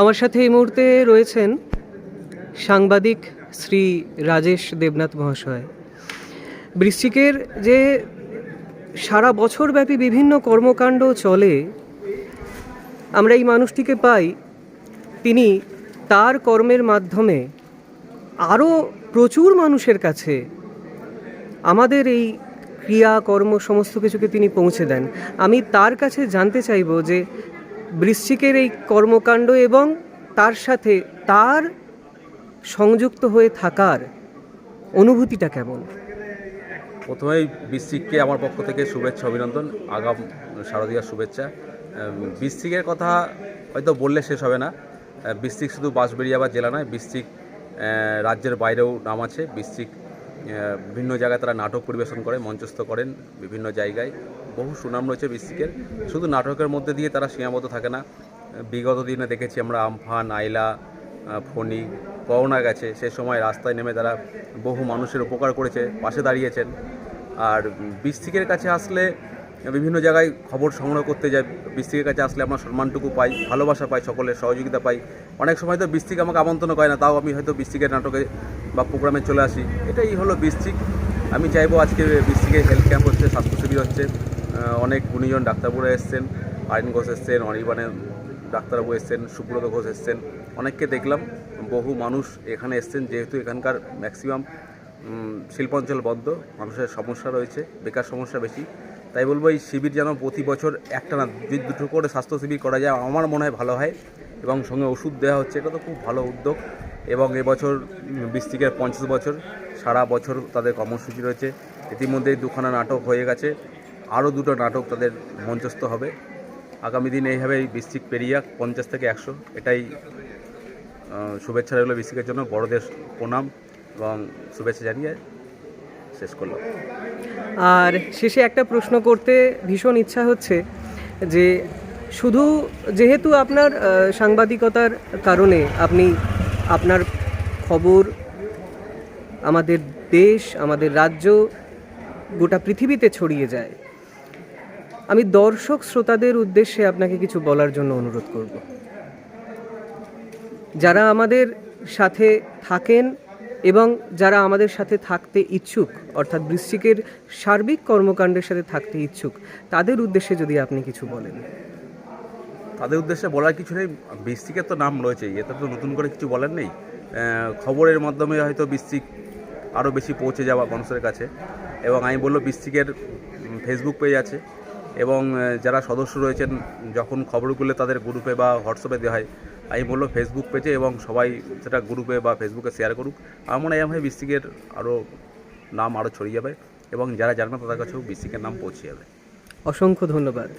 আমার সাথে এই মুহূর্তে রয়েছেন সাংবাদিক শ্রী রাজেশ দেবনাথ মহাশয়। বৃশ্চিকের যে সারা বছরব্যাপী বিভিন্ন কর্মকাণ্ড চলে, আমরা এই মানুষটিকে পাই, তিনি তার কর্মের মাধ্যমে আরও প্রচুর মানুষের কাছে আমাদের এই ক্রিয়া, কর্ম, সমস্ত কিছুকে তিনি পৌঁছে দেন। আমি তার কাছে জানতে চাইব যে বৃশ্চিকের এই কর্মকাণ্ড এবং তার সাথে তার সংযুক্ত হয়ে থাকার অনুভূতিটা কেমন? প্রথমেই বৃশ্চিককে আমার পক্ষ থেকে শুভেচ্ছা, অভিনন্দন, আগাম শারদীয়ার শুভেচ্ছা। বৃশ্চিকের কথা হয়তো বললে শেষ হবে না। বৃশ্চিক শুধু বাঁশবেড়িয়া বা জেলা নয়, বৃশ্চিক রাজ্যের বাইরেও নাম আছে। বৃশ্চিক বিভিন্ন জায়গায় তারা নাটক পরিবেশন করে মঞ্চস্থ করেন বিভিন্ন জায়গায়। বহু সুনাম রয়েছে বৃশ্চিকের শুধু নাটকের মধ্যে দিয়ে তারা সীমাবদ্ধ থাকে না। বিগত দিনে দেখেছি আমরা আমফান, আইলা ফণি, করোনা গেছে। সে সময় রাস্তায় নেমে তারা বহু মানুষের উপকার করেছে, পাশে দাঁড়িয়েছেন। আর বৃশ্চিকের কাছে আসলে বিভিন্ন জায়গায় খবর সংগ্রহ করতে যাই বৃশ্চিকের কাছে আসলে আমরা সম্মানটুকু পাই, ভালোবাসা পাই, সকলের সহযোগিতা পাই। অনেক সময় তো বৃশ্চিক আমাকে আমন্ত্রণ করে না, তাও আমি হয়তো বৃশ্চিকের নাটকে বা প্রোগ্রামে চলে আসি, এটাই হলো বৃশ্চিক। আমি চাইব আজকে বৃশ্চিকের হেলথ ক্যাম্প হচ্ছে স্বাস্থ্য শিবির হচ্ছে অনেক গুণীজন ডাক্তারবাবুরা এসছেন আইন ঘোষ এসছেন অনির্বাণের ডাক্তারবাবু এসছেন, সুব্রত ঘোষ এসছেন। অনেককে দেখলাম, বহু মানুষ এখানে এসছেন, যেহেতু এখানকার ম্যাক্সিমাম শিল্পাঞ্চল বদ্ধ, মানুষের সমস্যা রয়েছে, বেকার সমস্যা বেশি। তাই বলব এই শিবির যেন প্রতি বছর একটা না দুই, দুটো করে স্বাস্থ্য শিবির করা যায়, আমার মনে হয় ভালো হয় এবং সঙ্গে ওষুধ দেওয়া হচ্ছে, এটা তো খুব ভালো উদ্যোগ। এবং এবছর বৃষ্টিকের পঞ্চাশ বছর সারা বছর তাদের কর্মসূচি রয়েছে। ইতিমধ্যেই দুখানা নাটক হয়ে গেছে। আরও দুটো নাটক তাদের মঞ্চস্থ হবে। আগামী দিন এইভাবেই এই বৃশ্চিক পেরিয়াক পঞ্চাশ থেকে একশো। এটাই শুভেচ্ছা রইল বৃশ্চিকের জন্য। বড়দের প্রণাম এবং শুভেচ্ছা জানিয়ে শেষ করলাম। আর শেষে একটা প্রশ্ন করতে ভীষণ ইচ্ছা হচ্ছে যে শুধু যেহেতু আপনার সাংবাদিকতার কারণে আপনি আপনার খবর, আমাদের দেশ, আমাদের রাজ্য গোটা পৃথিবীতে ছড়িয়ে যায়। আমি দর্শক শ্রোতাদের উদ্দেশ্যে আপনাকে কিছু বলার জন্য অনুরোধ করব। যারা আমাদের সাথে থাকেন এবং যারা আমাদের সাথে থাকতে ইচ্ছুক, অর্থাৎ বৃশ্চিকের সার্বিক কর্মকাণ্ডের সাথে থাকতে ইচ্ছুক, তাদের উদ্দেশ্যে যদি আপনি কিছু বলেন। তাদের উদ্দেশ্যে বলার কিছু নেই। বৃশ্চিকের তো নাম রয়েছেই এতে তো নতুন করে কিছু বলার নেই। খবরের মাধ্যমে হয়তো বৃশ্চিক আরও বেশি পৌঁছে যাওয়া মানুষের কাছে। এবং আমি বলল উম, ফেসবুক পেজ আছে। এবং যারা সদস্য রয়েছেন যখন খবরগুলো তাদের গ্রুপে বা হোয়াটসঅ্যাপে দেওয়া হয় আমি বলল ফেসবুক পেজে এবং সবাই সেটা গ্রুপে বা ফেসবুকে শেয়ার করুক। আমার মনে হয় এরকমভাবে বৃশ্চিকের আরও নাম আরও ছড়িয়ে যাবে। এবং যারা জানে না তাদের কাছেও বৃশ্চিকের নাম পৌঁছে যাবে। অসংখ্য ধন্যবাদ।